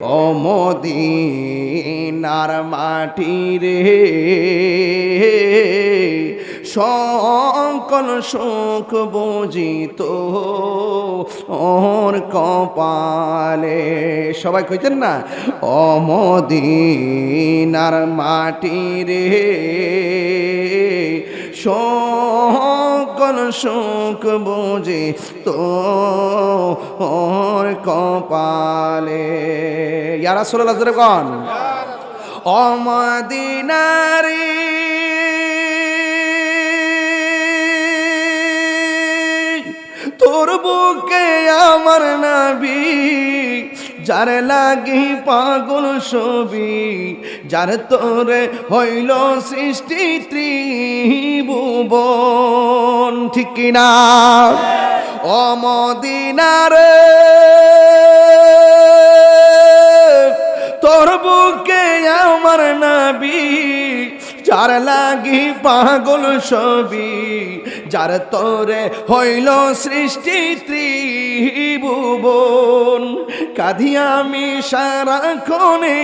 অমদিনার মাটি রে সকল সুখ বুঝিত ওর কপালে। সবাই কইতেন না? অমদিনার মাটি রে সকল সুখ বুঝি তো ওর কপালে। ইয়ারা সোলা জোরে কন। অমদিনারি তোর বুকে আমার নাবি যার লাগি পাগল ছবি, যার তোরে হইল সৃষ্টি ত্রিভুবন, ঠিক কিনা অমদিনারে তোর বুকে আমার নাবি, যার লাগি পাগল ছবি যার তোরে হইল সৃষ্টি ত্রিভুবন কাঁধি আমি সারাক্ষণে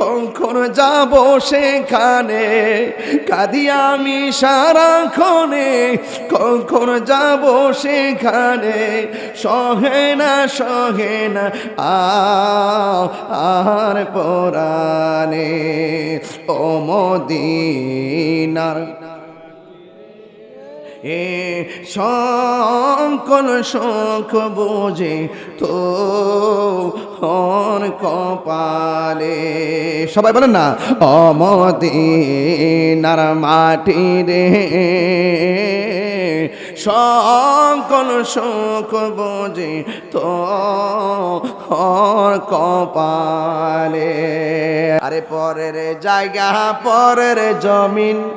কখন যাব সেখানে কাঁধি আমি সারাক্ষণে কখন যাব সেখানে, সহে না সহে না আর পরাণে, ও মদিনার এ সকল শোক বোঝে তো হন কপালে। সবাই বলেন না অমদিনার মাটি রে। সকল শোক বোঝে তো হর কপালে। আরে পরের জায়গা, পরের জমিন।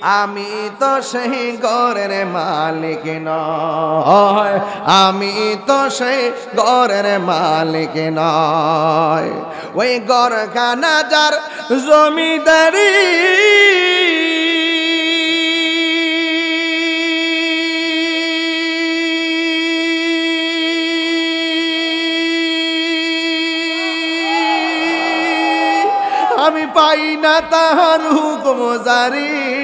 আমি তো সেই ঘরের মালিক নয়। আমি তো সেই ঘরের মালিক নয়। ওই গড়খানা যার জমিদারি। আমি পাই না তাহার হুকুম জারি।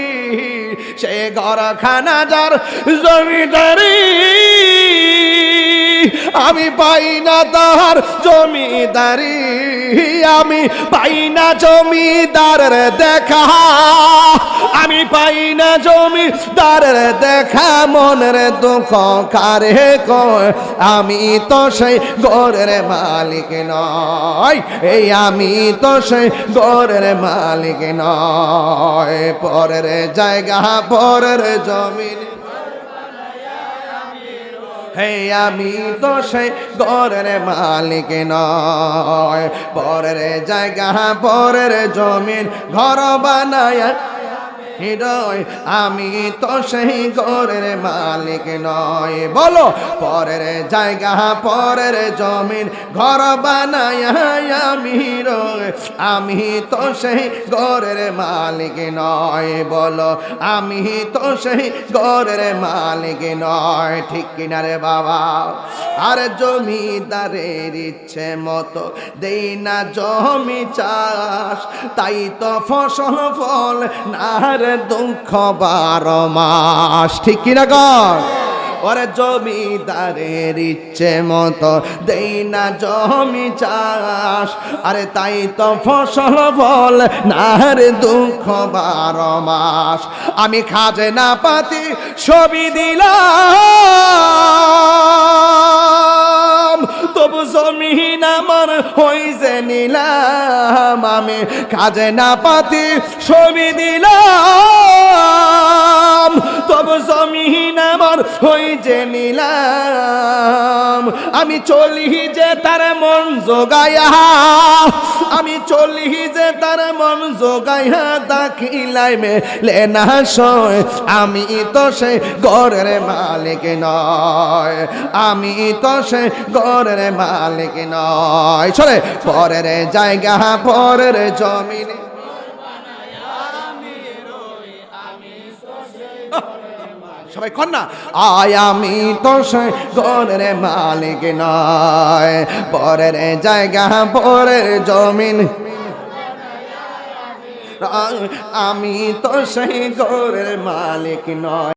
সে ঘরখানা যার জমিদারি আমি পাই না তাহার জমিদারি, আমি পাই না জমিদারের দেখা। আমি পাই না জমিদারের দেখা, মনের দুঃখ কারে আমি তো সেই গরের মালিক নয়, এই আমি তো সেই গরের মালিক নয়। পরের জায়গা, পরের জমিন। হে আমি তো সেই ঘরের মালিক নয়। পরের জায়গা পরের জমিন ঘর বানায় হৃদয়, আমি তো সেই ঘরের মালিক নয় বলো, পরের জায়গা, পরের জমিন, ঘর বানায় আমি রয় আমি তো সেই ঘরের মালিক নয় বলো, আমি তো সেই ঘরের মালিক নয় ঠিক কিনা রে বাবা, আর জমিদারের ইচ্ছে মতো দেই না জমি চাষ। তাই তো ফসল ফল না দুঃখ বারো মাস, ঠিক কিনা কর? ওরে জমিদারের ইচ্ছে মতো দেই না জমি চাষ। আরে তাই তো ফসল বল না রে দুঃখ বারো মাস। আমি খাজে না পাতি ছবি দিলাম, তবু জমিন আমার হইছে নিলাম। আমি কাজে না পাতি ছবি দিলাম। তবু জমিন আমার হইছে নিলাম। আমি চলি যে তার মন জোগায়া, আমি চলি যে তার মন জোগাইয়া দাখিলাই মে লেনা সয়। আমি তো সে গরের মালিক নয়, আমি তো সে গরের মালিক নয়। চলে, পরের জায়গা, পরের জমিনে। সবাই কর না? আয় আমি তো গরের মালিক নয়, পরের জায়গা, পরের জমিন। আমি তো সেই গরের মালিক নয়।